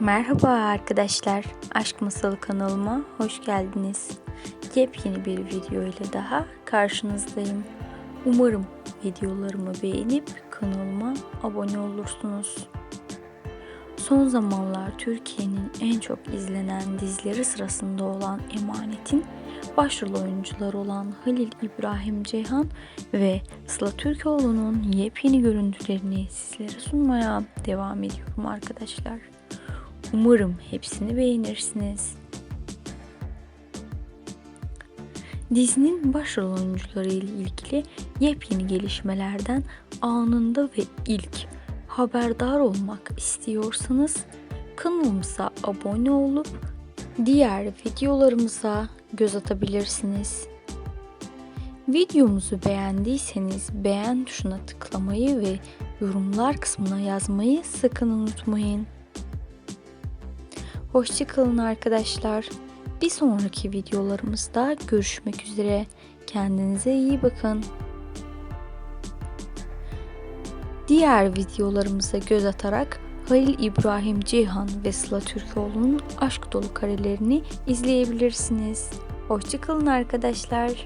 Merhaba arkadaşlar, Aşk Masalı kanalıma hoş geldiniz. Yepyeni bir video ile daha karşınızdayım. Umarım videolarımı beğenip kanalıma abone olursunuz. Son zamanlar Türkiye'nin en çok izlenen dizileri sırasında olan Emanet'in başrol oyuncuları olan Halil İbrahim Ceyhan ve Sıla Türkoğlu'nun yepyeni görüntülerini sizlere sunmaya devam ediyorum arkadaşlar. Umarım hepsini beğenirsiniz. Dizinin başrol oyuncuları ile ilgili yepyeni gelişmelerden anında ve ilk haberdar olmak istiyorsanız kanalımıza abone olup diğer videolarımıza göz atabilirsiniz. Videomuzu beğendiyseniz beğen tuşuna tıklamayı ve yorumlar kısmına yazmayı sakın unutmayın. Hoşçakalın arkadaşlar. Bir sonraki videolarımızda görüşmek üzere. Kendinize iyi bakın. Diğer videolarımıza göz atarak Halil İbrahim Ceyhan ve Sıla Türkoğlu'nun aşk dolu karelerini izleyebilirsiniz. Hoşçakalın arkadaşlar.